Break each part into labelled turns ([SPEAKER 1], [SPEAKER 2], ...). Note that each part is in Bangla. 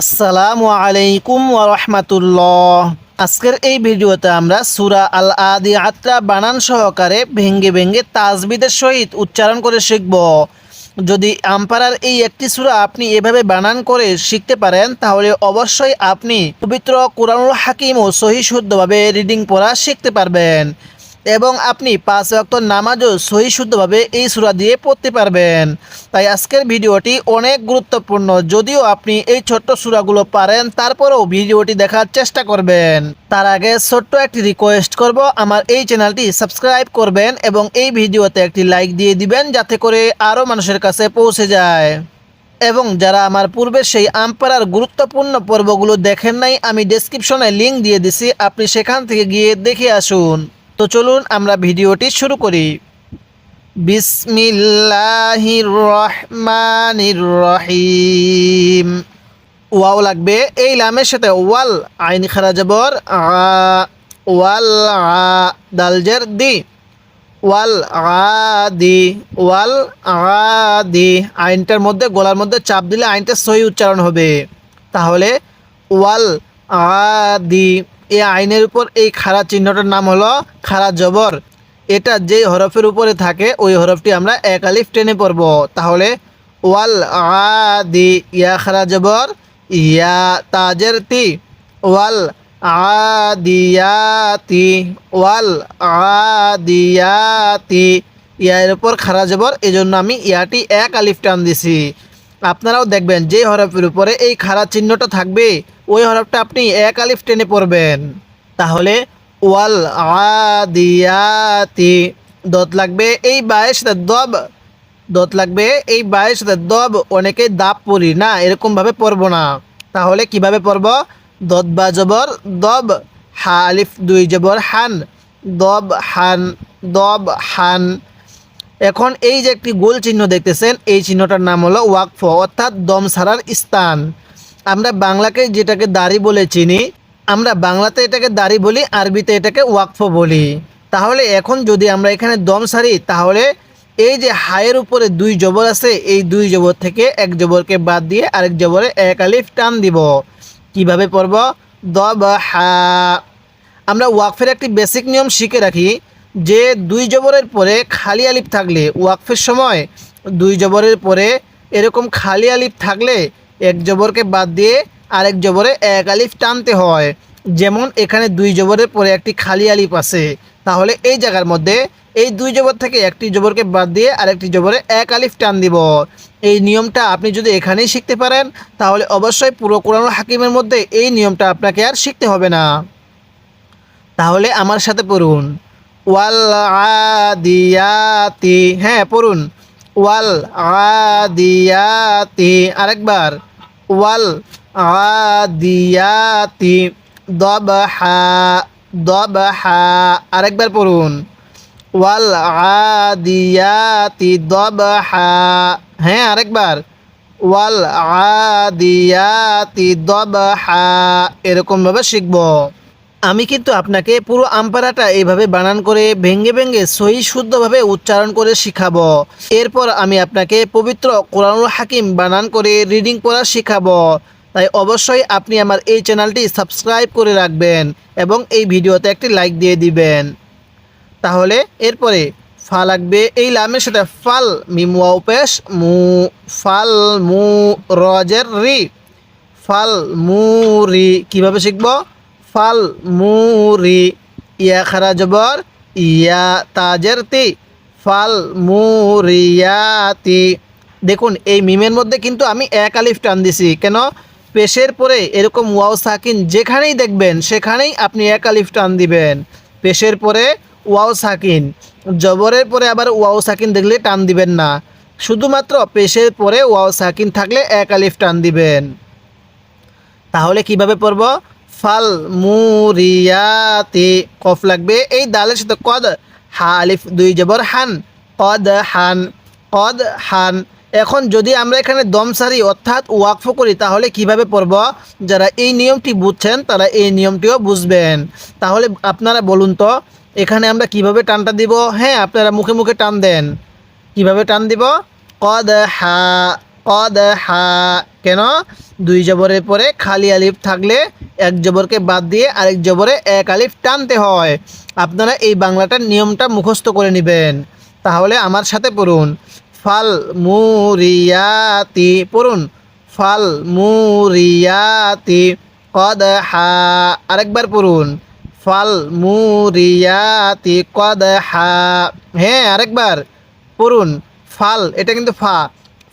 [SPEAKER 1] আসসালামু আলাইকুম ওরহমাতুল্লাহ আজকের এই ভিডিওতে আমরা সুরা আল আদি আত্রা বানান সহকারে ভেঙ্গে ভেঙ্গে তাজবিদের সহিত উচ্চারণ করে শিখব। যদি আম্পারার এই একটি সুরা আপনি এভাবে বানান করে শিখতে পারেন, তাহলে অবশ্যই আপনি পবিত্র কোরআনুল হাকিম ও সহি শুদ্ধভাবে রিডিং পড়া শিখতে পারবেন। এবং আপনি পাঁচ ওয়াক্ত নামাজও সহি শুদ্ধভাবে এই সূরা দিয়ে পড়তে পারবেন। তাই আজকের ভিডিওটি অনেক গুরুত্বপূর্ণ। যদিও আপনি এই ছোট্ট সূরাগুলো পারেন, তারপরেও ভিডিওটি দেখার চেষ্টা করবেন। তার আগে ছোট্ট একটি রিকোয়েস্ট করব, আমার এই চ্যানেলটি সাবস্ক্রাইব করবেন এবং এই ভিডিওতে একটি লাইক দিয়ে দিবেন, যাতে করে আরও মানুষের কাছে পৌঁছে যায়। এবং যারা আমার পূর্বে সেই আমপারার গুরুত্বপূর্ণ পর্বগুলো দেখেন নাই, আমি ডেসক্রিপশনে লিংক দিয়ে দিছি, আপনি সেখান থেকে গিয়ে দেখে আসুন। তো চলুন আমরা ভিডিওটি শুরু করি। বিসমিল্লাহির রহমানির রহিম। ওয়াও লাগবে। এই লামের সাথে ওয়াল, আইন খারা জবর ওয়াল, আ, দালজের দি। ওয়াল আদি ওয়াল আদি আইনটার মধ্যে, গলার মধ্যে চাপ দিলে আইনটা সহি উচ্চারণ হবে। তাহলে ওয়াল আদি এই আইনের উপর এই খাড়া চিহ্নটার নাম হলো খাড়া জবর। এটা যেই হরফের উপরে থাকে, ওই হরফটি আমরা এক আলিফ টেনে পড়ব। তাহলে, ওয়াল আদি ইয়া খাড়া জবর, ইয়া তাজের তি, ওয়াল আদিয়াতি ওয়াল আদিয়াতি ইয়ার উপর খারা জবর। এই জন্য আমি ইয়াটি এক আলিফ টান দিছি। আপনারাও দেখবেন যে হরফের উপরে এই খারা চিহ্নটা থাকবে। ওই হরফটা আপনি এক আলিফ টেনে পড়বেন। তাহলে ওয়াল আদিয়াতি, দত লাগবে এই সাথে দব, দত লাগবে এই সাথে দব, অনেকে দাব পড়ি না, এরকমভাবে পড়ব না। তাহলে কীভাবে পড়ব? দত বা জবর, দব, হা আলিফ দুই জবর, হান, দব হান দব, হান। এখন এই যে একটি গোল চিহ্ন দেখতেছেন, এই চিহ্নটার নাম হলো ওয়াকফ, অর্থাৎ দম সারার স্থান। আমরা বাংলাকে যেটাকে দাড়ি বলে চিনি, আমরা বাংলাতে এটাকে দাড়ি বলি, আরবিতে এটাকে ওয়াকফ বলি। তাহলে এখন যদি আমরা এখানে দম সারি, তাহলে এই যে হায়ের উপরে দুই জবর আছে, এই দুই জবর থেকে এক জবরকে বাদ দিয়ে আরেক জবরে এক আলিফ টান দিব। কীভাবে পড়ব? দব হা। আমরা ওয়াকফের একটি বেসিক নিয়ম শিখে রাখি, যে দুই জবরের পরে খালি আলিফ থাকলে, ওয়াকফের সময় দুই জবরের পরে এরকম খালি আলিফ থাকলে এক জবরকে বাদ দিয়ে আরেক জবরে এক আলিফ টানতে হয়। যেমন এখানে দুই জবরের পরে একটি খালি আলিফ আছে। তাহলে এই জায়গার মধ্যে এই দুই জবর থেকে একটি জবরকে বাদ দিয়ে আরেকটি জবরে এক আলিফ টান দিব। এই নিয়মটা আপনি যদি এখানেই শিখতে পারেন, তাহলে অবশ্যই পুরো কোরআন হাকিমের মধ্যে এই নিয়মটা আপনাকে আর শিখতে হবে না। তাহলে আমার সাথে পড়ুন। ওয়াল আদিয়াতি হ্যাঁ পড়ুন। ওয়াল আদিয়াতি আরেকবার। ওয়াল আদিয়াতি দবহা দবহা। আরেকবার পড়ুন। ওয়াল আদিয়াতি দবহা। হ্যাঁ আরেকবার। ওয়াল আদিয়াতি দবহা। এরকমভাবে শিখব। আমি কিন্তু আপনাকে পুরো আমপারাটা এইভাবে বানান করে ভেঙ্গে ভেঙ্গে সহি শুদ্ধভাবে উচ্চারণ করে শিখাবো। এরপর আমি আপনাকে পবিত্র কোরআনুল হাকিম বানান করে রিডিং পড়া শিখাবো। তাই অবশ্যই আপনি আমার এই চ্যানেলটি সাবস্ক্রাইব করে রাখবেন এবং এই ভিডিওতে একটি লাইক দিয়ে দিবেন। তাহলে এরপরে ফা লাগবে, এই লামের সাথে ফাল মিমুয়া উপেশ মু, ফাল মু রজের রি। ফাল মু, রি, কীভাবে শিখব? ফাল মুরি, ইয়া খারা জবর ইয়া তাজের তি ফাল মুরিয়াতি। দেখুন, এই মিমের মধ্যে কিন্তু আমি এক আলিফ টান দিছি। কেন? পেশের পরে এরকম ওয়াও সাকিন যেখানেই দেখবেন, সেখানেই আপনি এক আলিফ টান দিবেন। পেশের পরে ওয়াও সাকিন, জবরের পরে আবার ওয়াও সাকিন দেখলে টান দিবেন না। শুধুমাত্র পেশের পরে ওয়াও সাকিন থাকলে এক আলিফ টান দিবেন। তাহলে কীভাবে পড়ব? ফাল মুরিয়াতি। কফ লাগবে। এই দালের সাথে কদ, হা, আলিফ, দুই জবর, হান। কদ হান কদ, হান। এখন যদি আমরা এখানে দম সারি অর্থাৎ ওয়াকফ করি, তাহলে কীভাবে পড়ব? যারা এই নিয়মটি বুঝছেন, তারা এই নিয়মটিও বুঝবেন। তাহলে আপনারা বলুন তো, এখানে আমরা কীভাবে টানটা দিব? হ্যাঁ আপনারা মুখে মুখে টান দেন। কীভাবে টান দিব? কদ, হা কদ, হা। কেন? দুই জবরের পরে খালি আলিফ থাকলে এক জবরকে বাদ দিয়ে আরেক জবরে এক আলিফ টানতে হয়। আপনারা এই বাংলাটার নিয়মটা মুখস্থ করে নেবেন। তাহলে আমার সাথে পড়ুন। ফাল মুরিয়াতি পড়ুন। ফাল মুরিয়াতি কদ হা আরেকবার পড়ুন। ফাল মুরিয়াতি কদ হা। হ্যাঁ আরেকবার পড়ুন। ফাল, এটা কিন্তু ফা।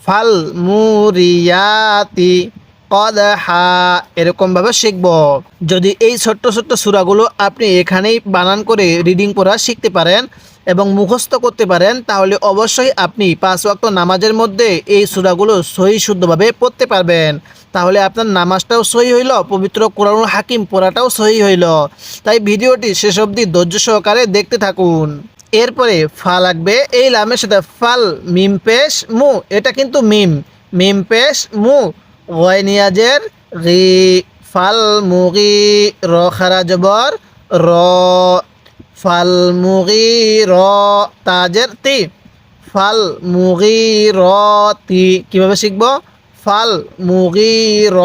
[SPEAKER 1] ফাল মুরিয়াতি কদ হা এরকমভাবে শিখব। যদি এই ছোট্ট ছোট্ট সুরাগুলো আপনি এখানেই বানান করে রিডিং পড়া শিখতে পারেন এবং মুখস্থ করতে পারেন, তাহলে অবশ্যই আপনি পাঁচ ওয়াক্ত নামাজের মধ্যে এই সুরাগুলো সহি শুদ্ধভাবে পড়তে পারবেন। তাহলে আপনার নামাজটাও সহি হইল, পবিত্র কোরআন হাকিম পড়াটাও সহি হইল। তাই ভিডিওটি শেষ অবধি ধৈর্য সহকারে দেখতে থাকুন। এরপরে ফা লাগবে, এই লামের সাথে ফাল, মিম, পেশ, মু, এটা কিন্তু মিম। মিম, পেশ, মু গয়নিয়াজের রি ফাল মুগি র খারা জবর র ফাল মুগি র তাজের তি। ফাল মুগি র তি। কীভাবে শিখব? ফাল মুগি র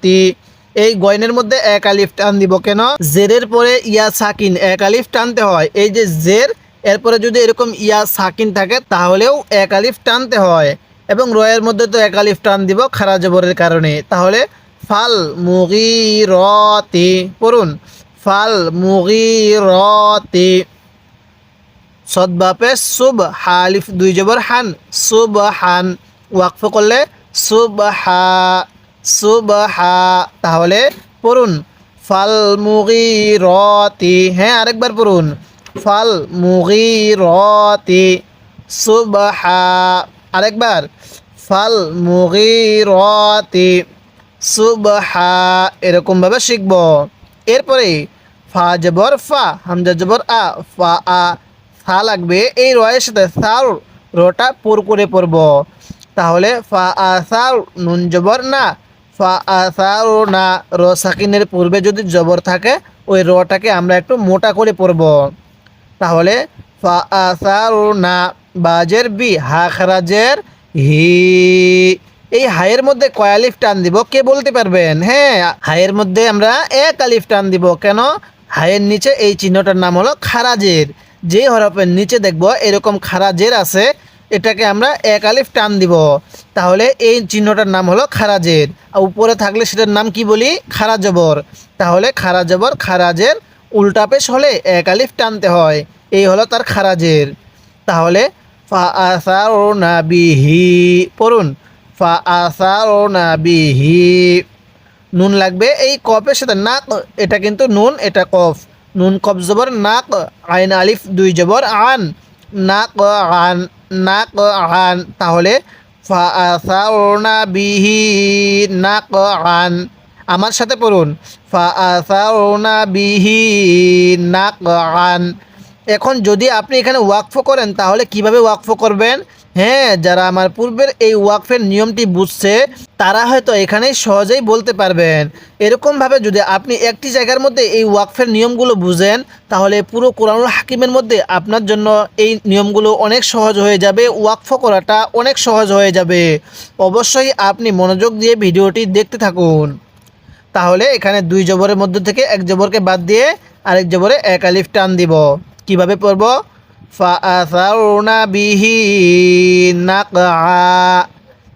[SPEAKER 1] তি। এই গয়নের মধ্যে এক আলিফ টান দিব কেন? জেরের পরে ইয়া সাকিন, এক আলিফ টানতে হয়। এই যে জের, এরপরে যদি এরকম ইয়া সাকিন থাকে, তাহলেও এক আলিফ টানতে হয়। এবং রয়ের মধ্যে তো এক আলিফ টান দিব খারা জবরের কারণে। তাহলে ফাল মুগি রতি পড়ুন। ফাল মুগি রতি সদবাপে সুব হালিফ দুই জবর হান। সুব হান ওয়াকফ করলে সুব হা সুব হা তাহলে পড়ুন। ফাল মুগি রতি হ্যাঁ আরেকবার পড়ুন। ফাল মুগি রতি সুব হা আরেকবার। ফাল মুগি রতি সুব হা এরকমভাবে শিখব। এরপরে ফা জবর ফা, হামজা জবর আ, ফা আ, ফা লাগবে। এই রয়ের সাথে সার, রটা পুর করে পড়ব। তাহলে ফা আ সার, নুন জবর না। ফা আ সার না। র সাকিনের পূর্বে যদি জবর থাকে, ওই রটাকে আমরা একটু মোটা করে পড়ব। তাহলে ফা আ সার না। বাজের বি হা খারাজের হি, এই হায়ের মধ্যে কয় আলিফ টান দিব? কে বলতে পারবেন? হ্যাঁ হায়ের মধ্যে আমরা এক আলিফ টান দিব। কেন? হায়ের নিচে এই চিহ্নটার নাম হলো খারাজের। যে হরফের নিচে দেখব, এরকম খারাজের আছে, এটাকে আমরা এক আলিফ টান দিব। তাহলে এই চিহ্নটার নাম হলো খারাজের। আর উপরে থাকলে সেটার নাম কি বলি? খারাজবর। তাহলে খারাজবর, খারাজের উল্টা পেশ হলে এক আলিফ টানতে হয়। এই হলো তার খারাজের। তাহলে ফা আসারনা বিহি পড়ুন। ফা আসারনা বিহি নুন লাগবে এই কফের সাথে নাক, এটা কিন্তু নুন, এটা কফ। নুন কফ জবর, নাক, আইন আলিফ, দুই জবর, আন। নাক আন নাক, আন। তাহলে ফা আসারনা বিহি নাক, আন। আমার সাথে পড়ুন। ফা আসারনা বিহি নাক, আন। এখন যদি আপনি এখানে ওয়াকফ করেন, তাহলে কীভাবে ওয়াকফ করবেন? হ্যাঁ যারা আমার পূর্বের এই ওয়াকফের নিয়মটি বুঝছে, তারা হয়তো এখানে সহজেই বলতে পারবেন। এরকমভাবে যদি আপনি একটি জায়গার মধ্যে এই ওয়াকফের নিয়মগুলো বুঝেন, তাহলে পুরো কোরআনুল হাকিমের মধ্যে আপনার জন্য এই নিয়মগুলো অনেক সহজ হয়ে যাবে, ওয়াকফ করাটা অনেক সহজ হয়ে যাবে। অবশ্যই আপনি মনোযোগ দিয়ে ভিডিওটি দেখতে থাকুন। তাহলে এখানে দুই জবরের মধ্যে থেকে এক জবরকে বাদ দিয়ে আরেক জবরে এক আলিফ টান দিব। কীভাবে পড়ব? ফাআসারনা বিহি নাকআ।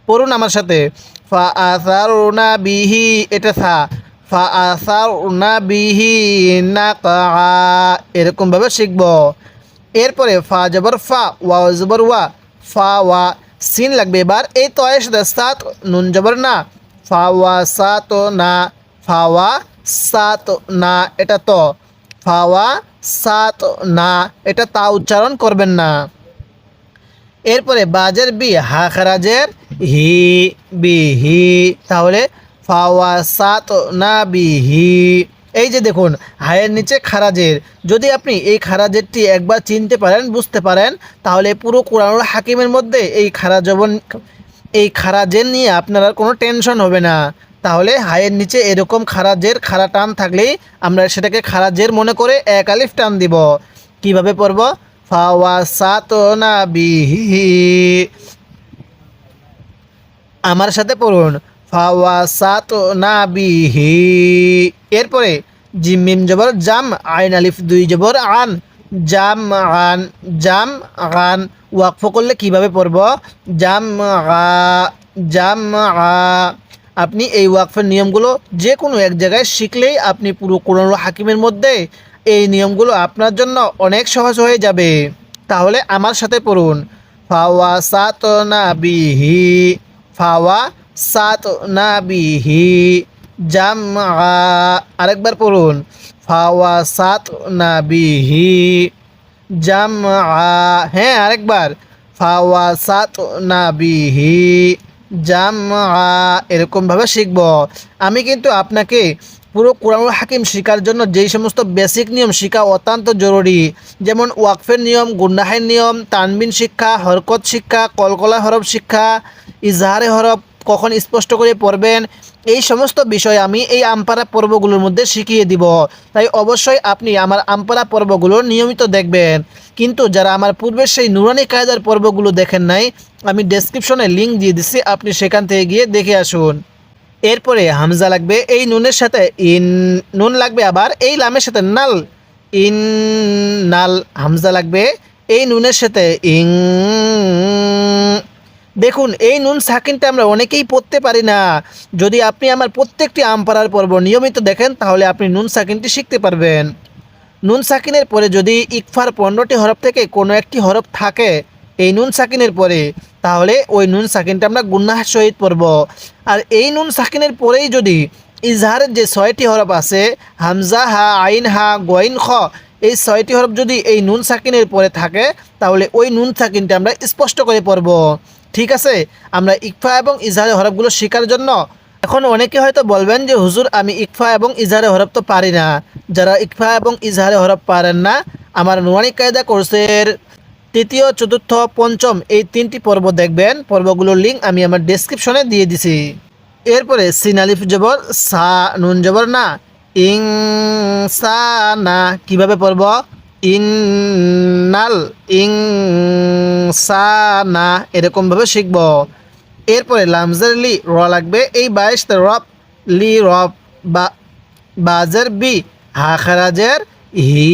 [SPEAKER 1] পড়ুন আমার সাথে। ফাআসারনা বিহি, এটা সা ফাআসারনা বিহি নাকআ। এরকমভাবে শিখব। এরপরে ফা জবর ফা ওয়া জবর ওয়া। ফা, ওয়া, সিন লাগবে। এবার এই তয়ের সাথে সাত, নুন জবর না। ফা, ওয়া, সাত, না। ফা, ওয়া, সাত, না। এটা তো। ফাওয়া সাত, না, এটা তা উচ্চারণ করবেন না। এরপরে বাজের বি, হা খারাজের হি, বি, হি, তাহলে ফাওয়া সাত, না, বি, হি। এই যে দেখুন, হায়ের নিচে খারাজের। যদি আপনি এই খারাজেরটি একবার চিনতে পারেন, বুঝতে পারেন, তাহলে পুরো কোরআনুল হাকিমের মধ্যে এই খারাজবন এই খারাজের নিয়ে আপনার কোনো টেনশন হবে না। তাহলে হায়ের নিচে এরকম খারা টান থাকলেই আমরা সেটাকে খারাজের মনে করে এক আলিফ টান দিব। কীভাবে পড়ব? ফাওয়া সাত না বিহি আমার সাথে পড়ুন। ফাওয়াসাত না বিহি এরপরে জিম মিম জবর জাম, আইন আলিফ দুই জবর আন। জাম আন জাম আন। ওয়াকফ করলে কীভাবে পড়ব? জাম আ জাম আ। আপনি এই ওয়াকফের নিয়মগুলো যে কোনো এক জায়গায় শিখলেই আপনি পুরো কোরআন হাকিমের মধ্যে এই নিয়মগুলো আপনার জন্য অনেক সহজ হয়ে যাবে। তাহলে আমার সাথে পড়ুন। ফাওয়া সাত না বিহি, ফাওয়া সাত না বিহি জাম আরেকবার পড়ুন। ফাওয়া সাত না বিহি জাম হ্যাঁ আরেকবার। ফাওয়া সাত না বিহি জাম এরকমভাবে শিখব। আমি কিন্তু আপনাকে পুরো কোরআনুল হাকিম শিকার জন্য যেই সমস্ত বেসিক নিয়ম শেখা অত্যন্ত জরুরি। যেমন ওয়াকফের নিয়ম গুন্ডাহের নিয়ম, তানবিন শিক্ষা, হরকত শিক্ষা, কলকলা হরফ শিক্ষা, ইজাহারে হরফ, কখন স্পষ্ট করে পড়বেন এই সমস্ত বিষয় আমি এই আমপারা পর্বগুলোর মধ্যে শিখিয়ে দিব। তাই অবশ্যই আপনি আমার আমপারা পর্বগুলো নিয়মিত দেখবেন। কিন্তু যারা আমার পূর্বের সেই নুরানি কায়দার পর্বগুলো দেখেন নাই, আমি ডেসক্রিপশনে লিঙ্ক দিয়ে দিচ্ছি, আপনি সেখান থেকে গিয়ে দেখে আসুন। এরপরে হামজা লাগবে, এই নুনের সাথে ইন, নুন লাগবে আবার এই লামের সাথে নাল। ইন, নাল, হামজা লাগবে, এই নুনের সাথে ইং দেখুন, এই নুন সাকিনটা আমরা অনেকেই পড়তে পারি না। যদি আপনি আমার প্রত্যেকটি আমপাড়ার পর্ব নিয়মিত দেখেন, তাহলে আপনি নুন সাকিনটি শিখতে পারবেন। নুন সাকিনের পরে যদি ইকফার পনেরোটি হরফ থেকে কোনো একটি হরফ থাকে, এই নুন সাকিনের পরে, তাহলে ওই নুন সাকিনটা আমরা গুন্নাহ সহিত পড়ব। আর এই নুন সাকিনের পরেই যদি ইজহারের যে ছয়টি হরফ আছে, হামজা, হা, আইন, হা, গইন, খ, এই ছয়টি হরফ যদি এই নুন সাকিনের পরে থাকে, তাহলে ওই নুন সাকিনটা আমরা স্পষ্ট করে পড়ব। ঠিক আছে, আমরা ইকফা এবং ইজহারের হরফগুলো শেখার জন্য, এখন অনেকে হয়তো বলবেন যে, হুজুর, আমি ইকফা এবং ইজহারে হরফ তো পারি না। যারা ইকফা এবং ইজহারে হরফ পারেন না, আমার নুয়ানি কায়দা কোর্সের তৃতীয়, চতুর্থ, পঞ্চম এই তিনটি পর্ব দেখবেন। পর্বগুলোর লিঙ্ক আমি আমার ডেসক্রিপশনে দিয়ে দিছি। এরপরে সিনালিফ জবর, সা নুন জবর না, ইং সা না, কীভাবে পড়ব? ইন নাল ইং সা না এরকমভাবে শিখব। এরপরে লামজার লি র লাগবে, এই বাইশ রব, লি রব, বা, বাজার বি, হা খারাজের হি।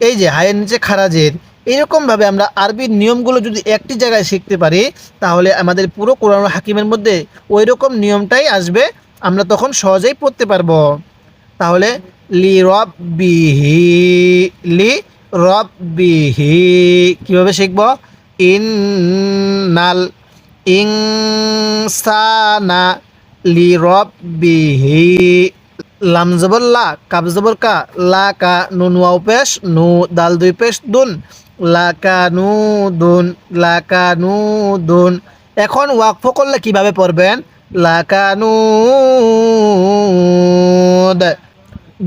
[SPEAKER 1] এই যে হায়ের নিচে খারাজের এইরকমভাবে আমরা আরবির নিয়মগুলো যদি একটি জায়গায় শিখতে পারি, তাহলে আমাদের পুরো কোরআন হাকিমের মধ্যে ওই রকম নিয়মটাই আসবে, আমরা তখন সহজেই পড়তে পারব। তাহলে লি রব বিহি লি রব বিহি কীভাবে শিখব? ইন নাল ইং সানা লি রব বিহি লাম জবর লা, কাব জবর কা, লা কা নুন ওয়াও পেশ, নু দাল দুই পেশ, দুন। লা কা নু দুন, লা কা নু দুন। এখন ওয়াকফ করলে কীভাবে পড়বেন? লা কা নু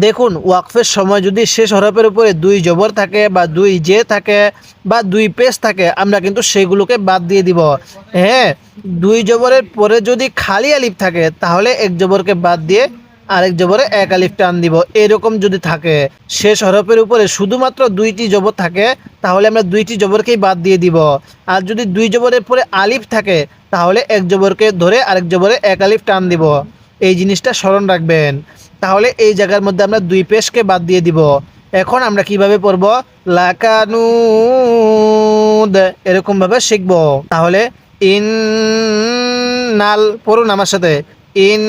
[SPEAKER 1] দেখুন, ওয়াকফের সময় যদি শেষ হরফের উপরে দুই জবর থাকে বা দুই জে থাকে বা দুই পেশ থাকে, আমরা কিন্তু সেগুলোকে বাদ দিয়ে দিব। হ্যাঁ দুই জবরের পরে যদি খালি আলিফ থাকে, তাহলে এক জবরকে বাদ দিয়ে আরেক জবরে এক আলিফ টান দিব। এরকম যদি থাকে শেষ হরফের উপরে শুধুমাত্র দুইটি জবর থাকে, তাহলে আমরা দুইটি জবরকেই বাদ দিয়ে দিব। আর যদি দুই জবরের পরে আলিফ থাকে, তাহলে এক জবরকে ধরে আরেক জবরে এক আলিফ টান দিব। এই জিনিসটা স্মরণ রাখবেন। তাহলে এই জায়গার মধ্যে আমরা দুই পেশকে বাদ দিয়ে দিব। এখন আমরা কীভাবে পড়ব? লাকানু এরকম ভাবে শিখব। তাহলে ইন নাল পড়ুন আমার সাথে। ইন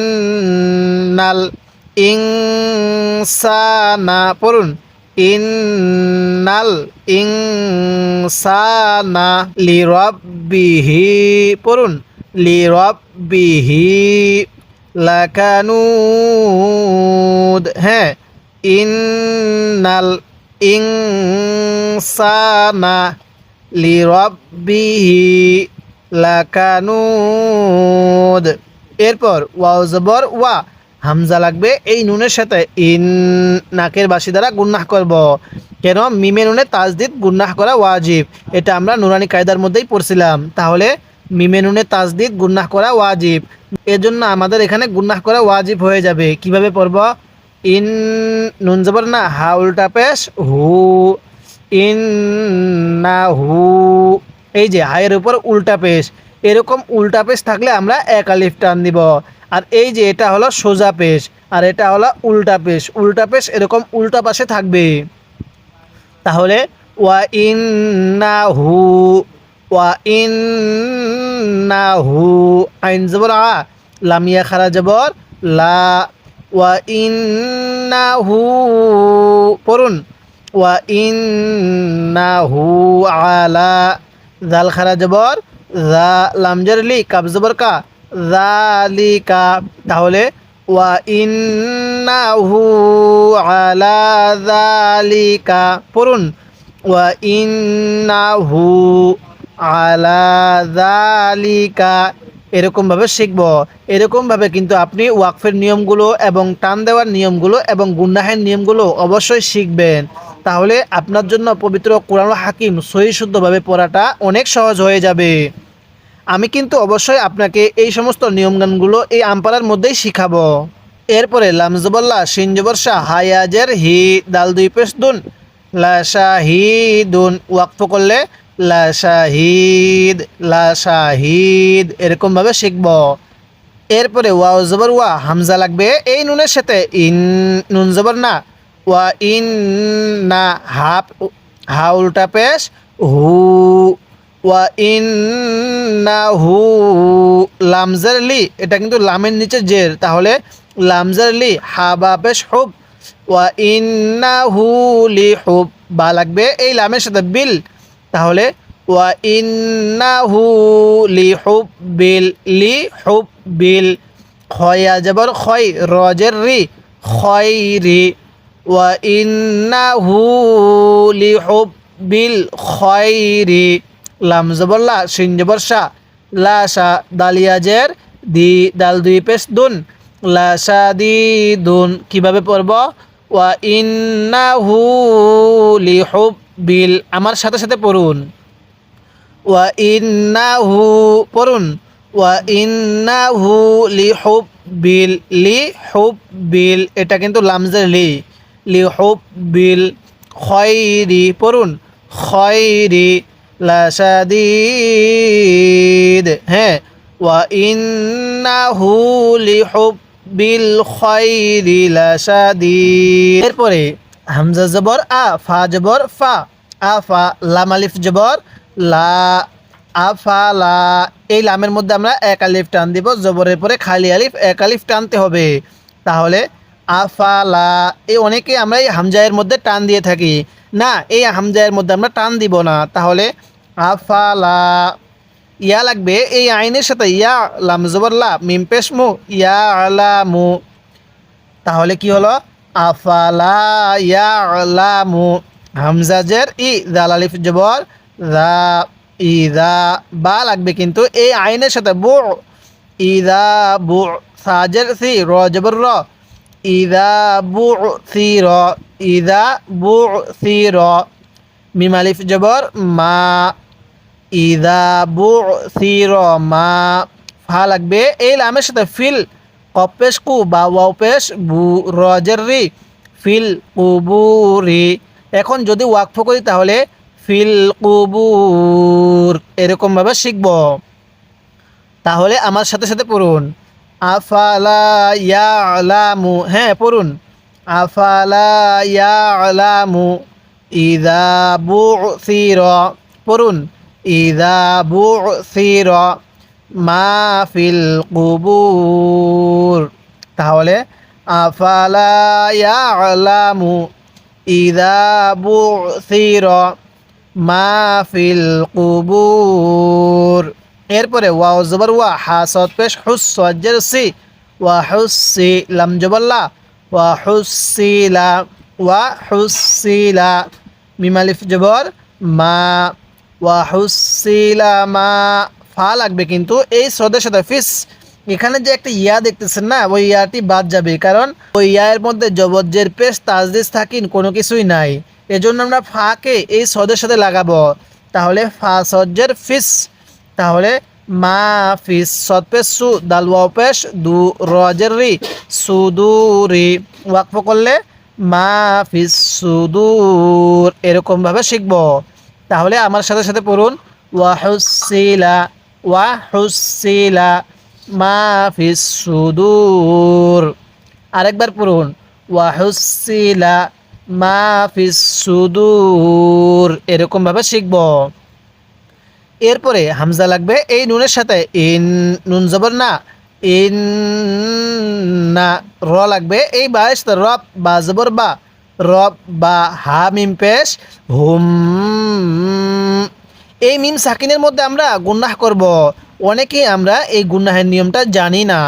[SPEAKER 1] নাল ইং সানা পড়ুন। ইন নাল ইং সানা লি রব্বিহি পড়ুন। লি রব্বিহি লাকানুদ। হ্যাঁ ইন্নাল ইনসানা লিরব্বিহি লাকানুদ। এরপর ওয়াও জবর ওয়া, হামজা লাগবে এই নুনের সাথে। ইন নাকের বাসি দ্বারা গুন্নাহ করব। কেন? মিমে নুনে তাজদিদ গুন্নাহ করা ওয়াজিব। এটা আমরা নুরানি কায়দার মধ্যেই পড়ছিলাম। তাহলে মিমে নুনে তাজদিদ গুন্নাহ করা ওয়াজিব। এজন্য আমাদের এখানে গুন্নাহ করা ওয়াজিব হয়ে যাবে। কীভাবে পড়ব? ইন নুন জবর না, হা উল্টা পেশ, হু। ইন না হু। এই যে, হায়ের উপর উল্টা পেশ। এরকম উল্টা পেশ থাকলে আমরা এক আলিফ টান দিব। আর এই যে, এটা হলো সোজা পেশ। আর এটা হলো উল্টা পেশ। উল্টা পেশ এরকম উল্টা পাশে থাকবে। তাহলে, ওয়া ইন না হু, ওয়া ইন্নাহু আইন জবর আ, লামিয়া খারা জবর, লা ওয়া ইন্নাহু, পড়ুন। ওয়া ইন্নাহু আলা জাল খারা জবর জা লামজার লি, কাব জবর কা জালিকা তাহলে ওয়া ইন্নাহু আলা জালিকা পড়ুন। ওয়া ইন্নাহু আলা জালিকা এরকমভাবে শিখব। এরকমভাবে কিন্তু আপনি ওয়াকফের নিয়মগুলো এবং টান দেওয়ার নিয়মগুলো এবং গুন্ডাহের নিয়মগুলো অবশ্যই শিখবেন। তাহলে আপনার জন্য পবিত্র কোরআন হাকিম সহি শুদ্ধভাবে পড়াটা অনেক সহজ হয়ে যাবে। আমি কিন্তু অবশ্যই আপনাকে এই সমস্ত নিয়মগানগুলো এই আমপাড়ার মধ্যেই শিখাবো। এরপরে লামজবল্লা সিনজবর শাহ হায়াজের হি, দাল দুই পেশ দুন, লা শাহিদুন, ওয়াকফ করলে লা শাহিদ লা শাহিদ এরকমভাবে শিখব। এরপরে ওয়াও জবর ওয়া, হামজা লাগবে এই নুনের সাথে। ইন, নুন জবর না, ওয়া ইন না, হাফ, হা উল্টা পেশ, হু, ওয়া ইন না, হু লামজার লি, এটা কিন্তু লামের নিচে জের, তাহলে লামজার লি, হা বা পেশ হুব, ওয়া ইন না, হু, লি, হুব, বা লাগবে এই লামের সাথে বিল। তাহলে, ওয়া ইন্নাহু লি হুব বিল লি হুব বিল খয়া যাবার খয়, রজের রি খয় রি ওয়া ইন্নাহু লি হুব বিল খয়রি লাম জবল্লা সিন জবর শা লা শা দালিয়াজের দি, দাল দুই পেশ দুন। লা শা দি দুন, কীভাবে পড়ব? ওয়া ইন্নাহু আমার সাথে সাথে পড়ুন। ওয়া ইন্নাহু, পড়ুন। ওয়া ইন্নাহু লি হুব বিল লি হুব বিল এটা কিন্তু লামজের লি। লি হুব বিল খয়রি, পড়ুন। খয়রি লাসাদিদ হ্যাঁ। ওয়া ইন্নাহু লি হুব বিল এরপরে হামজা জবর, আ, ফা জবর, ফা, আ, ফা, লাম আলিফ জবর, লা আফা লা। এই লামের মধ্যে আমরা এক আলিফ টান দিব, জবরের পরে খালি আলিফ, এক আলিফ টানতে হবে। তাহলে আফালা এই অনেকে আমরা এই হামজায়ের মধ্যে টান দিয়ে থাকি। না, এই হামজায়ের মধ্যে আমরা টান দিব না। তাহলে আফালা ইয়া লাগবে, এই আইনের সাথে ইয়া লাম জবর লা, মিম পেশ মু, ইয়া আলামু তাহলে কি হলো? আফালা ইয়া আলামু হামজাজের ই জাল আলিফ জবর, দা ইদা বা লাগবে কিন্তু এই আইনের সাথে বু ইদা বু সাজের সি, র জবর, র। ইদা বু, সি, র ইদা বু, সি, র। মিমালিফ জবর, মা ইদা বু মা, ফা লাগবে। এই লামের সাথে ফিল, কপেশ কু বা ওয়াও পেশ, বু রজের রি, ফিল কুবুরি। এখন যদি ওয়াকফ করি তাহলে ফিল কুবুর এরকমভাবে শিখব। তাহলে আমার সাথে সাথে পড়ুন। আফালা হ্যাঁ পড়ুন। আফালা ইদা বুসির, পড়ুন। ইদা বুসির মা ফিল কুবুর তাহলে, আফালা ইয়ালামু ইদা বুসির মা ফিল কুবুর। এরপরে ওয়াও জবর ওয়া হাসত পেশ, হুস সজ্জের সি, ওয়া হুসি লাম জবল্লা ওয়া হুসিলা ওয়া হুসিলা মিমালিফ জবর মা ওয়া হুসিলা মা, ফা লাগবে কিন্তু এই সদের সাথে। ফিস, এখানে যে একটা ইয়া দেখতেছেন না, ওই ইয়াটি বাদ যাবে, কারণ ওই ইয়ার মধ্যে জবজ্জের পেশ, তাজদিস, থাকিন কোনো কিছুই নাই। এজন্য আমরা ফাকে এই সদের সাথে লাগাবো। তাহলে ফা সজ্জের ফিস, তাহলে মা ফিস সদ পেশ, সু, দাল পেশ, দু রজের রি, সুদুরি। ওয়াকফ করলে মা ফিস, সুদুর, এরকমভাবে শিখব। তাহলে আমার সাথে সাথে পড়ুন। ওয়াহুসিলা ওয়া হুসিলা মা ফিস সুদূর। আরেকবার পড়ুন। ওয়া হুসিলা মা ফিস সুদূর। এরকমভাবে শিখব। এরপরে হামজা লাগবে এই নুনের সাথে। ইন, নুন জবর না। ইন, না। র লাগবে। এই বায়েস র বা জবর বা। রব বা হা মিম পেশ, হুম, এই মিম সাকিনের মধ্যে আমরা গুন্নাহ করব। অনেকেই আমরা এই গুন্নাহের নিয়মটা জানি না,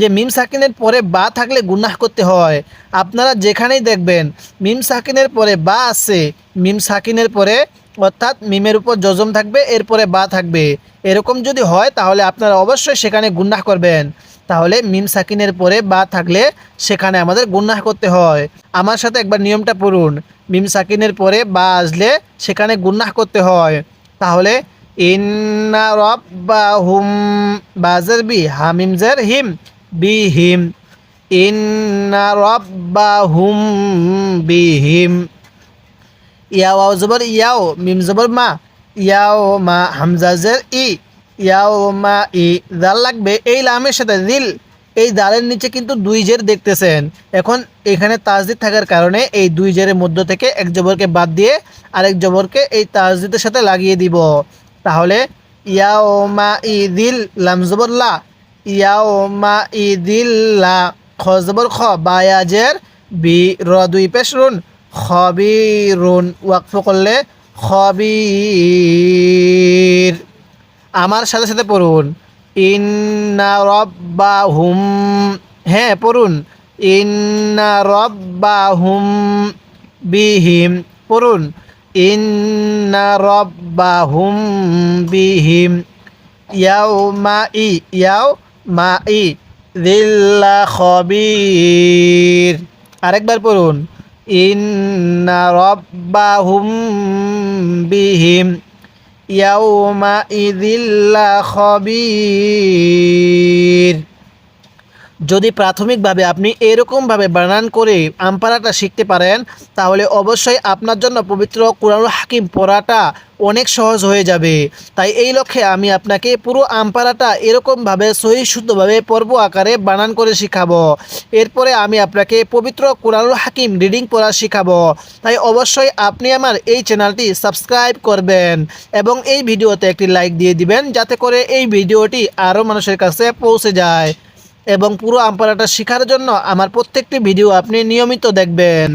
[SPEAKER 1] যে মিম সাকিনের পরে বা থাকলে গুন্নাহ করতে হয়। আপনারা যেখানেই দেখবেন, মিম সাকিনের পরে বা আছে, মিম সাকিনের পরে অর্থাৎ মিমের উপর জজম থাকবে, এরপরে বা থাকবে। এরকম যদি হয়, তাহলে আপনারা অবশ্যই সেখানে গুন্নাহ করবেন। তাহলে মিম সাকিনের পরে বা থাকলে সেখানে আমাদের গুন্নাহ করতে হয়। আমার সাথে একবার নিয়মটা পড়ুন। মিম সাকিনের পরে বা আসলে সেখানে গুন্নাহ করতে হয়। তাহলে রব্বা হুম বি হামিম বি হিম বি ইয়াও জবর ইয়াও, মিম জবর মা। ইয়াও মা হামজা জের ই। ইয়াও মা ই লাগবে। এই লামের সাথে দিল, এই দালের নিচে কিন্তু দুই জের দেখতেছেন। এখন এখানে তাজদিদ থাকার কারণে এই দুই জেরের মধ্য থেকে এক জবরকে বাদ দিয়ে আরেক জবরকে এই তাজদিদের সাথে লাগিয়ে দিব। তাহলে ইয়াও মা ই দিল লাম জবর লা ইয়াও মা ই দিল লা, খ জবর খ বায়াজের বি র দুই পেশ রুন খবিরুন ওয়াকফ করলে খবির। আমার সাথে সাথে পড়ুন। ইন্না রব্বা হুম হ্যাঁ পড়ুন। ইন্না রব্বা হুম বিহিম, পড়ুন। ইন্না রব্বা হুম বিহিম ইয়াও মা ই ইয়াও মা ই দিল্লা খবির। আরেকবার পড়ুন। ইন্না রব্বাহুম বিহিম ইয়াউমা ইদিল্লা খবির। যদি প্রাথমিকভাবে আপনি এরকমভাবে বানান করে আমপারাটা শিখতে পারেন, তাহলে অবশ্যই আপনার জন্য পবিত্র কোরআনুল হাকিম পড়াটা অনেক সহজ হয়ে যাবে। তাই এই লক্ষ্যে আমি আপনাকে পুরো আমপারাটা এরকমভাবে সহি শুদ্ধভাবে পর্ব আকারে বানান করে শিখাবো। এরপরে আমি আপনাকে পবিত্র কোরআনুল হাকিম রিডিং পড়া শিখাবো। তাই অবশ্যই আপনি আমার এই চ্যানেলটি সাবস্ক্রাইব করবেন এবং এই ভিডিওতে একটি লাইক দিয়ে দিবেন, যাতে করে এই ভিডিওটি আরও মানুষের কাছে পৌঁছে যায়। এবং পুরো আম্পায়ারটা শেখার জন্য আমার প্রত্যেকটি ভিডিও আপনি নিয়মিত দেখবেন।